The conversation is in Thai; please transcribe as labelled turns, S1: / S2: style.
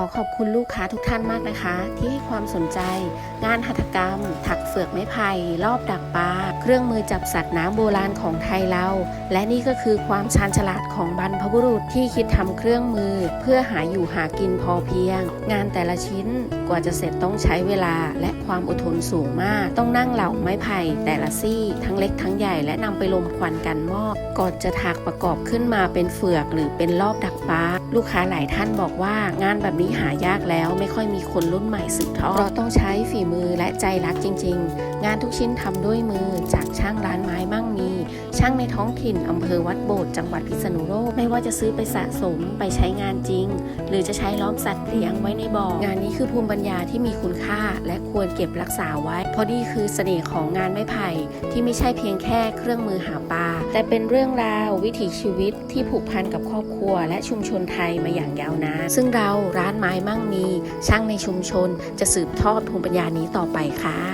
S1: ขอขอบคุณลูกค้าทุกท่านมากนะคะ ที่ให้ความสนใจ งานหัตถกรรม ถักเฟือกไม้ไผ่รอบดักปลาเครื่องมือจับสัตว์น้ำโบราณของไทยเรา และนี่ก็คือความชาญฉลาดของบรรพบุรุษที่คิดทำเครื่องมือ เพื่อหาอยู่หากินพอเพียง งานแต่ละชิ้นกว่าจะเสร็จต้องใช้เวลาและความอดทนสูงมาก ต้องนั่งเหลาไม้ไผ่แต่ละซี่ทั้งเล็กทั้งใหญ่และนำไปลมควันกันหม้อก่อนจะถักประกอบขึ้นมาเป็นเฟือกหรือเป็นรอบดักปลาลูกค้าหลายท่านบอกว่างานแบบนี้หายากแล้วไม่ค่อยมีคนรุ่นใหม่สืบทอดเราต้องใช้ฝีมือและใจรักจริง ๆ งานทุกชิ้นทำด้วยมือจากช่างางในท้องถิ่นอำเภอวัดโบสถ์จังหวัดพิษณุโลกไม่ว่าจะซื้อไปสะสมไปใช้งานจริง หรือจะใช้ล้อมสัตว์เลี้ยงไว้ในบ่องานนี้คือภูมิปัญญาที่มีคุณค่า และควรเก็บรักษาไว้ เพราะนี่คือเสน่ห์ของงานไม้ไผ่ที่ไม่ใช่เพียงแค่เครื่องมือหาปลาแต่เป็นเรื่องราววิถีชีวิตที่ผูกพันกับครอบครัว และชุมชนไทยมาอย่างยาวนานซึ่งเราร้านไม้มั่งมี ช่างในชุมชน จะสืบทอดภูมิปัญญานี้ต่อไปค่ะ